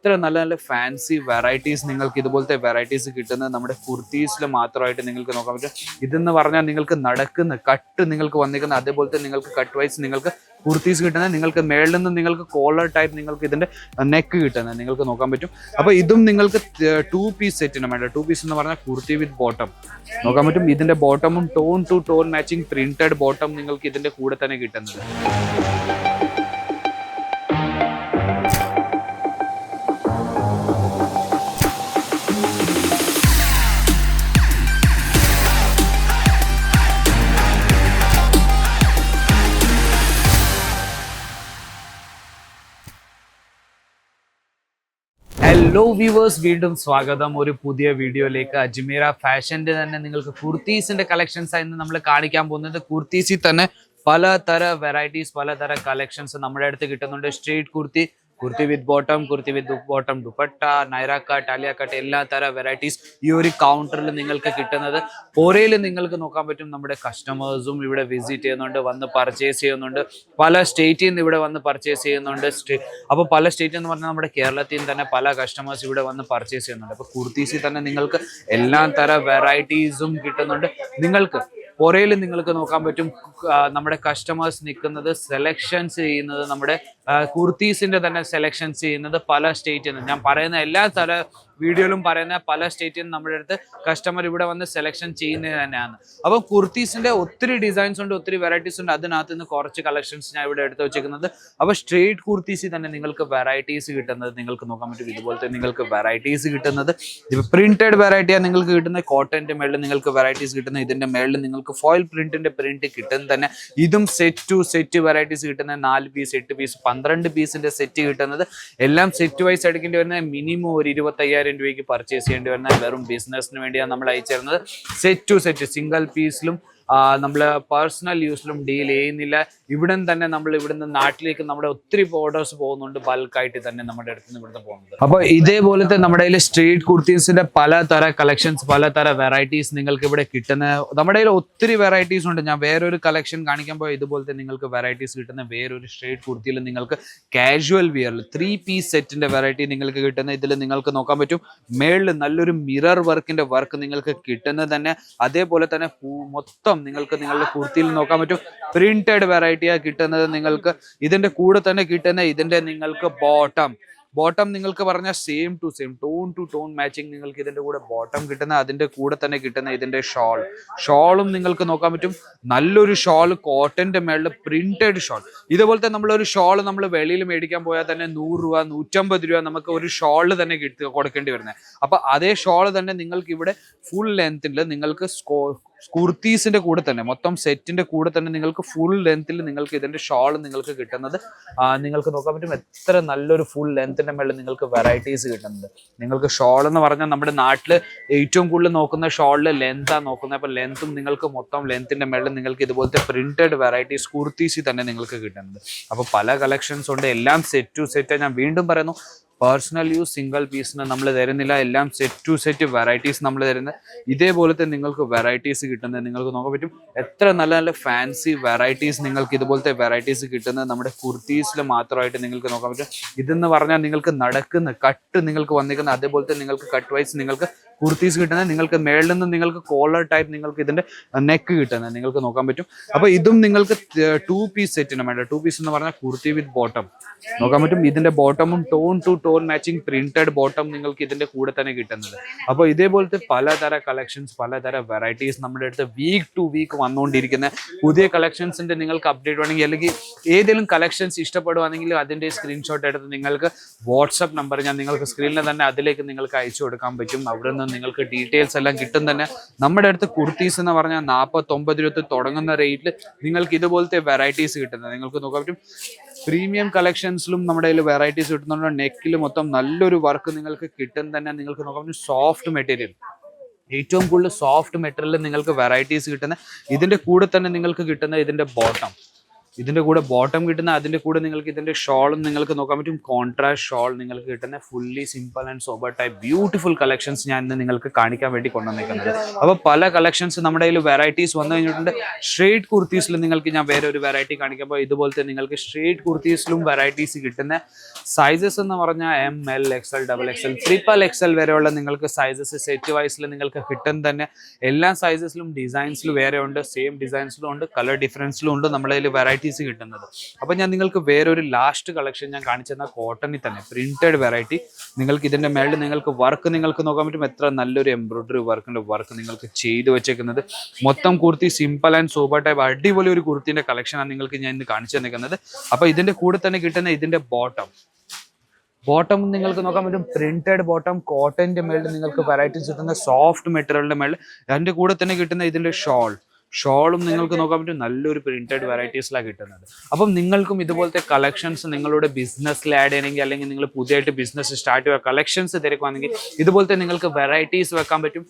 ഇത്ര നല്ല നല്ല ഫാൻസി വെറൈറ്റീസ് നിങ്ങൾക്ക് ഇതുപോലത്തെ വെറൈറ്റീസ് കിട്ടുന്നത് നമ്മുടെ കുർത്തീസിൽ മാത്രമായിട്ട് നിങ്ങൾക്ക് നോക്കാൻ പറ്റും. ഇതെന്ന് പറഞ്ഞാൽ നിങ്ങൾക്ക് നടക്കുന്ന കട്ട് നിങ്ങൾക്ക് വന്നിരിക്കുന്ന അതേപോലത്തെ നിങ്ങൾക്ക് കട്ട് വൈസ് നിങ്ങൾക്ക് കുർത്തീസ് കിട്ടുന്നത് നിങ്ങൾക്ക് മേളിൽ നിന്ന് നിങ്ങൾക്ക് കോളർ ടൈപ്പ് നിങ്ങൾക്ക് ഇതിന്റെ നെക്ക് കിട്ടുന്നത് നിങ്ങൾക്ക് നോക്കാൻ പറ്റും. അപ്പോൾ ഇതും നിങ്ങൾക്ക് ടു പീസ് സെറ്റിന് വേണ്ട. ടു പീസ് എന്ന് പറഞ്ഞാൽ കുർത്തി വിത്ത് ബോട്ടം നോക്കാൻ പറ്റും. ഇതിന്റെ ബോട്ടമും tone to tone matching printed bottom നിങ്ങൾക്ക് ഇതിന്റെ കൂടെ തന്നെ കിട്ടുന്നത്. ഹലോ വ്യൂവേഴ്സ് വീണ്ടും സ്വാഗതം. ഒരു പുതിയ വീഡിയോയിലേക്ക് അജ്മീറ ഫാഷന്റെ തന്നെ നിങ്ങൾക്ക് കുർത്തീസിന്റെ കളക്ഷൻസ് ആയിരുന്നു നമ്മൾ കാണിക്കാൻ പോകുന്നത്. കുർത്തീസിൽ തന്നെ പലതര വെറൈറ്റീസ് പലതര കളക്ഷൻസ് നമ്മുടെ അടുത്ത് കിട്ടുന്നുണ്ട്. Street kurti kurti with bottom kurti with bottom dupatta Naira cut Alia cut എല്ലാ തര വെറൈറ്റീസ് ഈ ഒരു കൗണ്ടറിൽ നിങ്ങൾക്ക് കിട്ടുന്നത്. പോരയിൽ നിങ്ങൾക്ക് നോക്കാൻ പറ്റും നമ്മുടെ കസ്റ്റമേഴ്സും ഇവിടെ വിസിറ്റ് ചെയ്യുന്നുണ്ട് വന്ന് പർച്ചേസ് ചെയ്യുന്നുണ്ട്. പല സ്റ്റേറ്റിൽ നിന്ന് ഇവിടെ വന്ന് പർച്ചേസ് ചെയ്യുന്നുണ്ട്. അപ്പോൾ പല സ്റ്റേറ്റ് എന്ന് പറഞ്ഞാൽ നമ്മുടെ കേരളത്തിൽ തന്നെ പല കസ്റ്റമേഴ്സ് ഇവിടെ വന്ന് പർച്ചേസ് ചെയ്യുന്നുണ്ട്. അപ്പോൾ കുർത്തീസിൽ തന്നെ നിങ്ങൾക്ക് എല്ലാ തര വെറൈറ്റീസും കിട്ടുന്നുണ്ട്. നിങ്ങൾക്ക് പുറയിൽ നിങ്ങൾക്ക് നോക്കാൻ പറ്റും നമ്മുടെ കസ്റ്റമേഴ്സ് നിൽക്കുന്നത് സെലക്ഷൻസ് ചെയ്യുന്നത് നമ്മുടെ കുർത്തീസിന്റെ തന്നെ സെലക്ഷൻസ് ചെയ്യുന്നത് പല സ്റ്റേറ്റിൽ നിന്ന് ഞാൻ പറയുന്ന എല്ലാ സ്ഥല വീഡിയോയിലും പറയുന്ന പല സ്റ്റേറ്റിൽ നിന്ന് നമ്മുടെ അടുത്ത് കസ്റ്റമർ ഇവിടെ വന്ന് സെലക്ഷൻ ചെയ്യുന്നത് തന്നെയാണ്. അപ്പം കുർത്തീസിന്റെ ഒത്തിരി ഡിസൈൻസ് ഉണ്ട് ഒത്തിരി വെറൈറ്റീസ് ഉണ്ട്. അതിനകത്ത് നിന്ന് കുറച്ച് കളക്ഷൻസ് ഞാൻ ഇവിടെ എടുത്ത് വെച്ചിരിക്കുന്നത്. അപ്പോൾ സ്ട്രേറ്റ് കുർത്തീസിൽ തന്നെ നിങ്ങൾക്ക് വെറൈറ്റീസ് കിട്ടുന്നത് നിങ്ങൾക്ക് നോക്കാൻ പറ്റും. ഇതുപോലത്തെ നിങ്ങൾക്ക് വെറൈറ്റീസ് കിട്ടുന്നത്. പ്രിന്റഡ് വെറൈറ്റിയാണ് നിങ്ങൾക്ക് കിട്ടുന്നത്. കോട്ടന്റെ മേളിൽ നിങ്ങൾക്ക് വെറൈറ്റീസ് കിട്ടുന്നത്. ഇതിന്റെ മേളിൽ നിങ്ങൾക്ക് ഫോയിൽ പ്രിന്റിന്റെ പ്രിന്റ് കിട്ടുന്നത് തന്നെ. ഇതും സെറ്റ് ടു സെറ്റ് വെറൈറ്റീസ് കിട്ടുന്ന നാല് പീസ് എട്ട് പീസ് പന്ത്രണ്ട് പീസിന്റെ സെറ്റ് കിട്ടുന്നത്. എല്ലാം സെറ്റ് വൈസ് എടുക്കേണ്ടി വരുന്നത് മിനിമം ഒരു ഇരുപത്തയ്യായിരം രൂപയ്ക്ക് പർച്ചേസ് ചെയ്യേണ്ടി വരുന്ന വെറും ബിസിനസ്സിന് വേണ്ടിയാണ് നമ്മൾ അയച്ചു തരുന്നത് സെറ്റ് ടു സെറ്റ് സിംഗിൾ പീസിലും നമ്മൾ പേഴ്സണൽ യൂസിലും ഡീൽ ചെയ്യുന്നില്ല. ഇവിടെ തന്നെ നമ്മൾ ഇവിടുന്ന് നാട്ടിലേക്ക് നമ്മുടെ ഒത്തിരി ഓർഡേഴ്സ് പോകുന്നുണ്ട് ബൾക്കായിട്ട് തന്നെ നമ്മുടെ അടുത്ത് നിന്ന് ഇവിടുന്ന് പോകുന്നത്. അപ്പോൾ ഇതേപോലത്തെ നമ്മുടെ കയ്യിൽ സ്ട്രീറ്റ് കുർത്തീസിന്റെ പലതര കളക്ഷൻസ് പലതര വെറൈറ്റീസ് നിങ്ങൾക്ക് ഇവിടെ കിട്ടുന്ന നമ്മുടെ കയ്യിൽ ഒത്തിരി വെറൈറ്റീസ് ഉണ്ട്. ഞാൻ വേറൊരു കളക്ഷൻ കാണിക്കുമ്പോൾ ഇതുപോലത്തെ നിങ്ങൾക്ക് വെറൈറ്റീസ് കിട്ടുന്ന വേറൊരു സ്ട്രീറ്റ് കുർത്തിയിൽ നിങ്ങൾക്ക് കാഷ്വൽ വിയറിൽ ത്രീ പീസ് സെറ്റിന്റെ വെറൈറ്റി നിങ്ങൾക്ക് കിട്ടുന്ന ഇതിൽ നിങ്ങൾക്ക് നോക്കാൻ പറ്റും. മേളിൽ നല്ലൊരു മിറർ വർക്കിന്റെ വർക്ക് നിങ്ങൾക്ക് കിട്ടുന്നത് തന്നെ. അതേപോലെ തന്നെ പൂ- മൊത്തം നിങ്ങൾക്ക് നിങ്ങളുടെ കുർത്തിയിൽ നോക്കാൻ പറ്റും. പ്രിന്റഡ് വെറൈറ്റിയാണ് കിട്ടുന്നത് നിങ്ങൾക്ക് ഇതിന്റെ കൂടെ തന്നെ കിട്ടുന്ന ഇതിന്റെ നിങ്ങൾക്ക് ബോട്ടം ബോട്ടം നിങ്ങൾക്ക് പറഞ്ഞ same to same tone to tone matching നിങ്ങൾക്ക് ഇതിന്റെ കൂടെ ബോട്ടം കിട്ടുന്ന അതിന്റെ കൂടെ തന്നെ കിട്ടുന്ന ഇതിന്റെ ഷോൾ ഷോളും നിങ്ങൾക്ക് നോക്കാൻ പറ്റും. നല്ലൊരു ഷോൾ കോട്ടന്റെ മേളിൽ പ്രിന്റഡ് ഷോൾ ഇതുപോലത്തെ നമ്മളൊരു ഷോൾ നമ്മൾ വെളിയിൽ മേടിക്കാൻ പോയാൽ തന്നെ നൂറ് രൂപ നൂറ്റമ്പത് രൂപ നമുക്ക് ഒരു ഷോൾ തന്നെ കൊടുക്കേണ്ടി വരുന്നത് അപ്പൊ അതേ ഷോൾ തന്നെ നിങ്ങൾക്ക് ഇവിടെ ഫുൾ ലെങ്ത്തിൽ നിങ്ങൾക്ക് സ്കോ കുർത്തീസിന്റെ കൂടെ തന്നെ മൊത്തം സെറ്റിന്റെ കൂടെ തന്നെ നിങ്ങൾക്ക് ഫുൾ ലെങ്ത്തിൽ നിങ്ങൾക്ക് ഇതിന്റെ ഷോൾ നിങ്ങൾക്ക് കിട്ടുന്നത്. നിങ്ങൾക്ക് നോക്കാൻ പറ്റും എത്ര നല്ലൊരു ഫുൾ ലെങ്ത്തിന്റെ മേളിൽ നിങ്ങൾക്ക് വെറൈറ്റീസ് കിട്ടുന്നത്. നിങ്ങൾക്ക് ഷോൾ എന്ന് പറഞ്ഞാൽ നമ്മുടെ നാട്ടിൽ ഏറ്റവും കൂടുതൽ നോക്കുന്ന ഷോളിൽ ലെങ്താണ് നോക്കുന്നത്. അപ്പൊ ലെങ്ത്തും നിങ്ങൾക്ക് മൊത്തം ലെങ്ത്തിന്റെ മേളിൽ നിങ്ങൾക്ക് ഇതുപോലത്തെ പ്രിന്റഡ് വെറൈറ്റീസ് കുർത്തീസിൽ തന്നെ നിങ്ങൾക്ക് കിട്ടുന്നത്. അപ്പൊ പല കളക്ഷൻസ് ഉണ്ട്. എല്ലാം സെറ്റ് ടു സെറ്റ് ഞാൻ വീണ്ടും പറയുന്നു പേഴ്സണൽ യൂസ് സിംഗിൾ പീസിന് നമ്മൾ തരുന്നില്ല. എല്ലാം സെറ്റ് ടു സെറ്റ് വെറൈറ്റീസ് നമ്മൾ തരുന്നത് ഇതേപോലത്തെ നിങ്ങൾക്ക് വെറൈറ്റീസ് കിട്ടുന്നത് നിങ്ങൾക്ക് നോക്കാൻ പറ്റും. എത്ര നല്ല നല്ല ഫാൻസി വെറൈറ്റീസ് നിങ്ങൾക്ക് ഇതുപോലത്തെ വെറൈറ്റീസ് കിട്ടുന്നത് നമ്മുടെ കുർത്തീസിൽ മാത്രമായിട്ട് നിങ്ങൾക്ക് നോക്കാൻ പറ്റും. ഇതെന്ന് പറഞ്ഞാൽ നിങ്ങൾക്ക് നടക്കുന്ന കട്ട് നിങ്ങൾക്ക് വന്നിരിക്കുന്ന അതേപോലത്തെ നിങ്ങൾക്ക് കട്ട് വൈസ് നിങ്ങൾക്ക് കുർത്തീസ് കിട്ടുന്നത് നിങ്ങൾക്ക് മേളിൽ നിന്ന് നിങ്ങൾക്ക് കോളർ ടൈപ്പ് നിങ്ങൾക്ക് ഇതിന്റെ നെക്ക് കിട്ടുന്നത് നിങ്ങൾക്ക് നോക്കാൻ പറ്റും. അപ്പൊ ഇതും നിങ്ങൾക്ക് ടു പീസ് സെറ്റിന് വേണ്ട ടു പീസ് എന്ന് പറഞ്ഞാൽ കുർത്തി വിത്ത് ബോട്ടം നോക്കാൻ പറ്റും. ഇതിന്റെ ബോട്ടമും tone to tone matching printed bottom നിങ്ങൾക്ക് ഇതിന്റെ കൂടെ തന്നെ കിട്ടുന്നത്. അപ്പോൾ ഇതേപോലത്തെ പലതര കളക്ഷൻസ് പലതര വെറൈറ്റീസ് നമ്മുടെ അടുത്ത് വീക്ക് ടു വീക്ക് വന്നുകൊണ്ടിരിക്കുന്ന പുതിയ കളക്ഷൻസിന്റെ നിങ്ങൾക്ക് അപ്ഡേറ്റ് വേണമെങ്കിൽ അല്ലെങ്കിൽ ഏതെങ്കിലും കളക്ഷൻസ് ഇഷ്ടപ്പെടുവാണെങ്കിൽ അതിന്റെ സ്ക്രീൻഷോട്ട് എടുത്ത് നിങ്ങൾക്ക് വാട്സപ്പ് നമ്പർ ഞാൻ നിങ്ങൾക്ക് സ്ക്രീനിൽ തന്നെ അതിലേക്ക് നിങ്ങൾക്ക് അയച്ചു കൊടുക്കാൻ പറ്റും. അവിടെ നിന്ന് നിങ്ങൾക്ക് ഡീറ്റെയിൽസ് എല്ലാം കിട്ടും തന്നെ. നമ്മുടെ അടുത്ത് കുർത്തീസ് എന്ന് പറഞ്ഞാൽ നാൽപ്പത്തൊമ്പത് രൂപ തുടങ്ങുന്ന റേറ്റിൽ നിങ്ങൾക്ക് ഇതുപോലത്തെ വെറൈറ്റീസ് കിട്ടുന്നത്. നിങ്ങൾക്ക് നോക്കാൻ പറ്റും. പ്രീമിയം കളക്ഷൻസിലും നമ്മുടെ കയ്യിൽ വെറൈറ്റീസ് കിട്ടുന്നുണ്ട്. നെക്കിൽ മൊത്തം നല്ലൊരു വർക്ക് നിങ്ങൾക്ക് കിട്ടും തന്നെ. നിങ്ങൾക്ക് നോക്കാൻ പറ്റും സോഫ്റ്റ് മെറ്റീരിയൽ ഏറ്റവും കൂടുതൽ സോഫ്റ്റ് മെറ്റീരിയൽ നിങ്ങൾക്ക് വെറൈറ്റീസ് കിട്ടുന്ന ഇതിന്റെ കൂടെ തന്നെ നിങ്ങൾക്ക് കിട്ടുന്ന ഇതിന്റെ ബോട്ടം ഇതിന്റെ കൂടെ ബോട്ടം കിട്ടുന്ന അതിന്റെ കൂടെ നിങ്ങൾക്ക് ഇതിന്റെ ഷോളും നിങ്ങൾക്ക് നോക്കാൻ പറ്റും. കോൺട്രാസ്റ്റ് ഷോൾ നിങ്ങൾക്ക് കിട്ടുന്ന fully simple and sober type beautiful collections ഞാൻ ഇന്ന് നിങ്ങൾക്ക് കാണിക്കാൻ വേണ്ടി കൊണ്ടുവന്നിരിക്കുന്നത് അപ്പോൾ പല കളക്ഷൻസ് നമ്മുടെ കയ്യിൽ വെറൈറ്റീസ് വന്നു കഴിഞ്ഞിട്ടുണ്ട്. സ്ട്രേറ്റ് കുർത്തീസിൽ നിങ്ങൾക്ക് ഞാൻ വേറെ ഒരു വെറൈറ്റി കാണിക്കുമ്പോൾ ഇതുപോലത്തെ നിങ്ങൾക്ക് സ്ട്രേറ്റ് കുർത്തീസിലും വെറൈറ്റീസ് കിട്ടുന്ന സൈസസ് എന്ന് പറഞ്ഞാൽ M L X L double X L triple X L വരെയുള്ള നിങ്ങൾക്ക് സൈസസ് സെറ്റ് വൈസിൽ നിങ്ങൾക്ക് കിട്ടുന്ന തന്നെ. എല്ലാ സൈസസിലും ഡിസൈൻസിലും വേറെ ഉണ്ട്. സെയിം ഡിസൈൻസിലും ഉണ്ട്. കളർ ഡിഫറൻസിലും ഉണ്ട്. നമ്മുടെ കയ്യിൽ വെറൈറ്റീസ് കിട്ടുന്നത്. അപ്പോൾ ഞാൻ നിങ്ങൾക്ക് വേറൊരു ലാസ്റ്റ് കളക്ഷൻ ഞാൻ കാണിച്ചു തന്ന കോട്ടണിൽ തന്നെ. പ്രിന്റഡ് വെറൈറ്റി നിങ്ങൾക്ക് ഇതിന്റെ മേളിൽ നിങ്ങൾക്ക് വർക്ക് നിങ്ങൾക്ക് നോക്കാൻ പറ്റും. എത്ര നല്ലൊരു എംബ്രോയിഡറി വർക്കിന്റെ വർക്ക് നിങ്ങൾക്ക് ചെയ്തു വെച്ചേക്കുന്നത്. മൊത്തം kurti simple and super type അടിപൊളി ഒരു കുർത്തിന്റെ കളക്ഷനാണ് നിങ്ങൾക്ക് ഞാൻ ഇന്ന് കാണിച്ചു തന്നിരിക്കുന്നത് അപ്പോൾ ഇതിന്റെ കൂടെ തന്നെ കിട്ടുന്ന ഇതിന്റെ ബോട്ടം ബോട്ടം നിങ്ങൾക്ക് നോക്കാൻ പറ്റും. പ്രിന്റഡ് ബോട്ടം കോട്ടന്റെ മേളിൽ നിങ്ങൾക്ക് വെറൈറ്റീസ് കിട്ടുന്ന സോഫ്റ്റ് മെറ്റീരിയലിന്റെ മേളിൽ. അതിന്റെ കൂടെ തന്നെ കിട്ടുന്ന ഇതിന്റെ ഷോൾ ഷോളും നിങ്ങൾക്ക് നോക്കാൻ പറ്റും നല്ലൊരു പ്രിന്റഡ് വെറൈറ്റീസിലാണ് കിട്ടുന്നത്. അപ്പം നിങ്ങൾക്കും ഇതുപോലത്തെ കളക്ഷൻസ് നിങ്ങളുടെ ബിസിനസ്സിൽ ആഡ് ചെയ്യണമെങ്കിൽ അല്ലെങ്കിൽ നിങ്ങൾ പുതിയതായിട്ട് ബിസിനസ് സ്റ്റാർട്ട് ചെയ്യുക കളക്ഷൻസ് തിരക്കുവാണെങ്കിൽ ഇതുപോലത്തെ നിങ്ങൾക്ക് വെറൈറ്റീസ് വെക്കാൻ പറ്റും.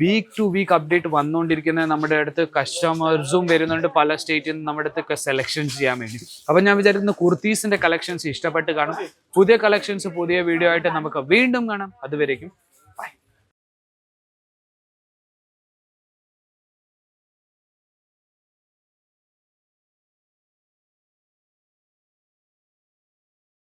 വീക്ക് ടു വീക്ക് അപ്ഡേറ്റ് വന്നുകൊണ്ടിരിക്കുന്ന നമ്മുടെ അടുത്ത് കസ്റ്റമേഴ്സും വരുന്നുണ്ട് പല സ്റ്റേറ്റിൽ നിന്ന് നമ്മുടെ അടുത്ത് സെലക്ഷൻ ചെയ്യാൻ വേണ്ടി. അപ്പം ഞാൻ വിചാരിക്കുന്ന കുർത്തീസിന്റെ കളക്ഷൻസ് ഇഷ്ടപ്പെട്ട് കാണും. പുതിയ കളക്ഷൻസ് പുതിയ വീഡിയോ ആയിട്ട് നമുക്ക് വീണ്ടും കാണാം. അതുവരേക്കും